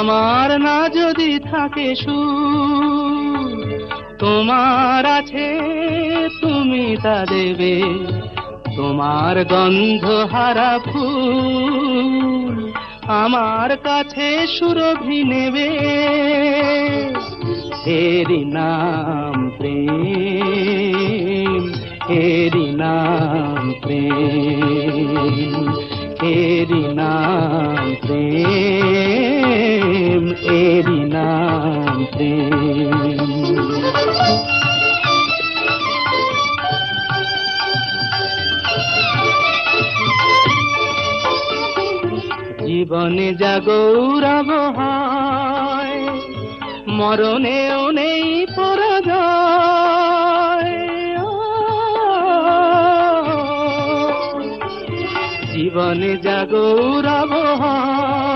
আমার না যদি থাকে সুর, তোমার আছে, তুমি তা দেবে। তোমার গন্ধ হারা ফুল আমার কাছে সুরভি নেবে। এরি নাম প্রেম এরি নাম প্রেম এরি নাম প্রেম জীবনে যা গৌরব হয় মরণেও নেই জীবনে যা গৌরব হয়